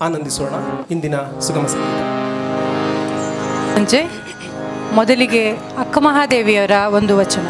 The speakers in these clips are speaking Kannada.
ಆನಂದಿಸೋಣ ಇಂದಿನ ಸುಗಮ ಸಂಗೀತ ಸಂಜೆ ಮೊದಲಿಗೆ ಅಕ್ಕ ಮಹಾದೇವಿಯವರ ಒಂದು ವಚನ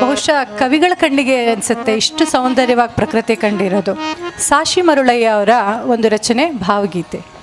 ಬಹುಶಃ ಕವಿಗಳ ಕಣ್ಣಿಗೆ ಅನ್ಸುತ್ತೆ ಇಷ್ಟು ಸೌಂದರ್ಯವಾಗಿ ಪ್ರಕೃತಿ ಕಂಡಿರೋದು. ಸಾಶಿ ಮರುಳಯ್ಯ ಅವರ ಒಂದು ರಚನೆ ಭಾವಗೀತೆ.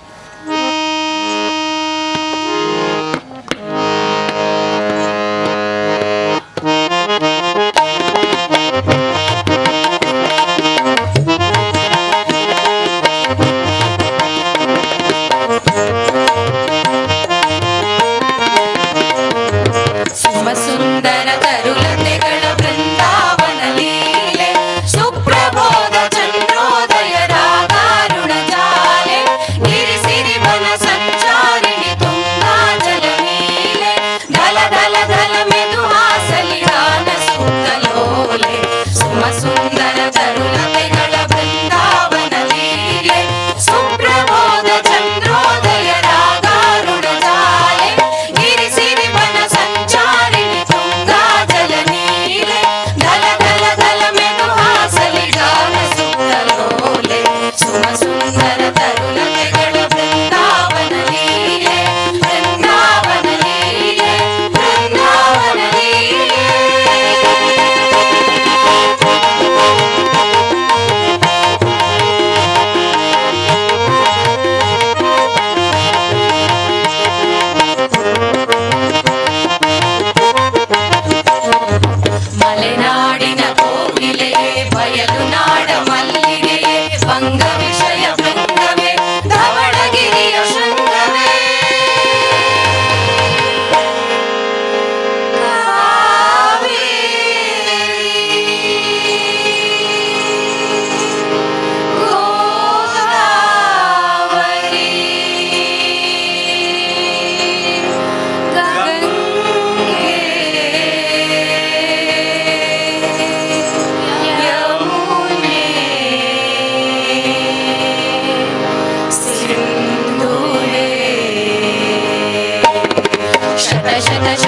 shaka shaka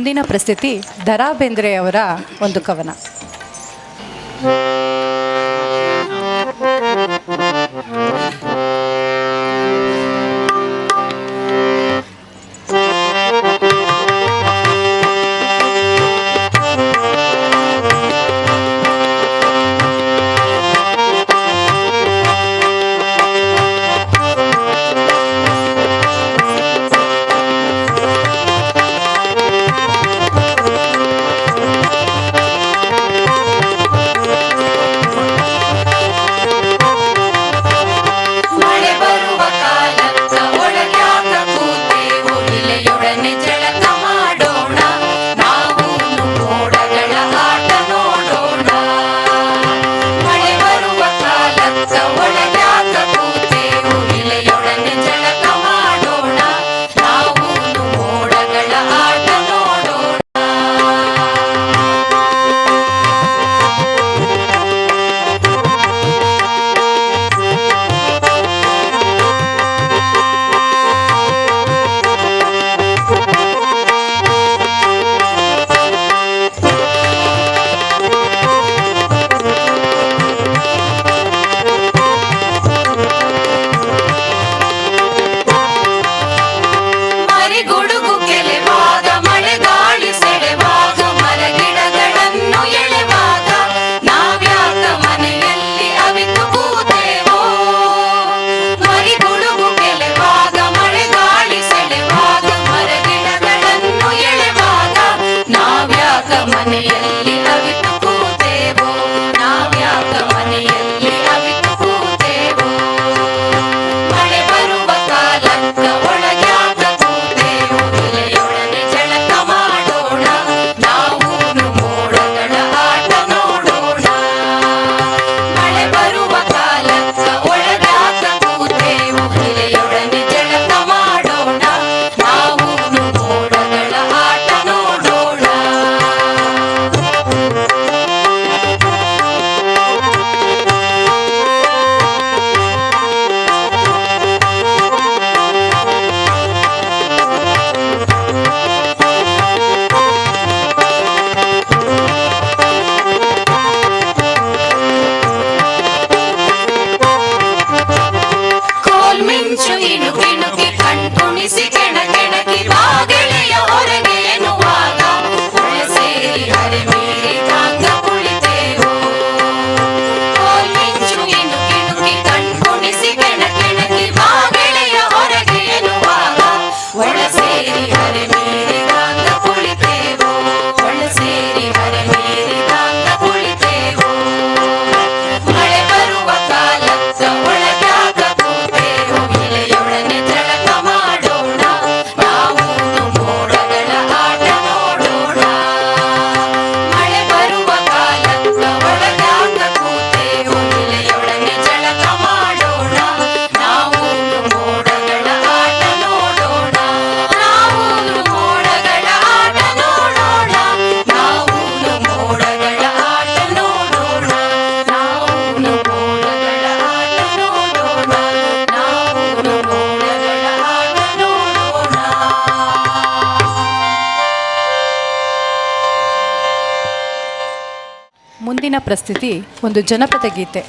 ಮುಂದಿನ ಪ್ರಸ್ತುತಿ ದರಾ ಬೇಂದ್ರೆಯವರ ಒಂದು ಕವನ. ಪ್ರಸ್ತುತಿ ಒಂದು ಜನಪದ ಗೀತೆ.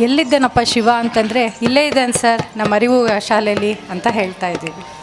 ಎಲ್ಲಿದ್ದೇನಪ್ಪ ಶಿವ ಅಂತಂದರೆ, ಇಲ್ಲೇ ಇದ್ದಾನೆ ಸರ್? ನಮ್ಮ ಅರಿವು ಶಾಲೆಯಲ್ಲಿ ಅಂತ ಹೇಳ್ತಾ ಇದ್ದೀವಿ.